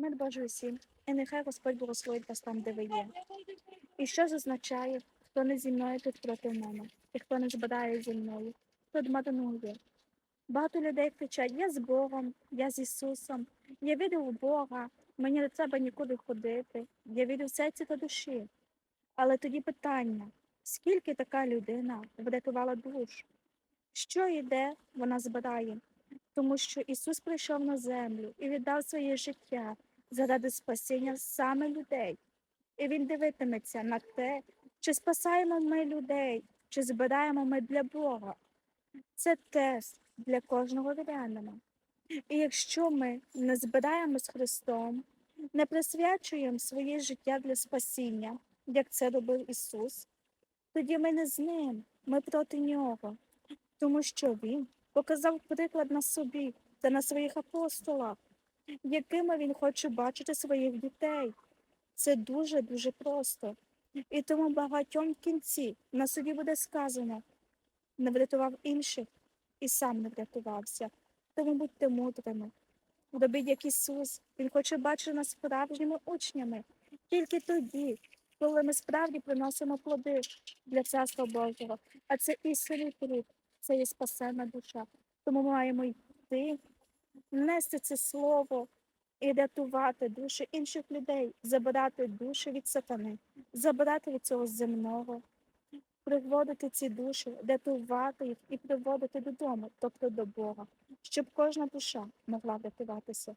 Мир Божий усім, і нехай Господь благословить вас там, де ви є. І що ж означає, хто не зі мною, тут проти мене, і хто не збирає зі мною, тут матанує. Багато людей кричать: я з Богом, я з Ісусом, я вірю в Бога, мені не треба нікуди ходити, я вірю в серці та душі. Але тоді питання: скільки така людина врятувала душ? Що йде, вона збирає, тому що Ісус прийшов на землю і віддав своє життя заради спасіння саме людей. І Він дивитиметься на те, чи спасаємо ми людей, чи збираємо ми для Бога. Це тест для кожного вірянина. І якщо ми не збираємо з Христом, не присвячуємо своє життя для спасіння, як це робив Ісус, тоді ми не з ним, ми проти нього, тому що Він показав приклад на собі та на своїх апостолах, якими він хоче бачити своїх дітей. Це дуже-дуже просто. І тому багатьом в кінці на суді буде сказано, не врятував інших і сам не врятувався. Тому будьте мудрими. Робіть як Ісус. Він хоче бачити нас справжніми учнями. Тільки тоді, коли ми справді приносимо плоди для Царства Божого. А це істинний плід, це є спасена душа. Тому ми маємо йти, нести це слово і рятувати душі інших людей, забирати душі від сатани, забирати від цього земного, приводити ці душі, рятувати їх і приводити додому, тобто до Бога, щоб кожна душа могла врятуватися.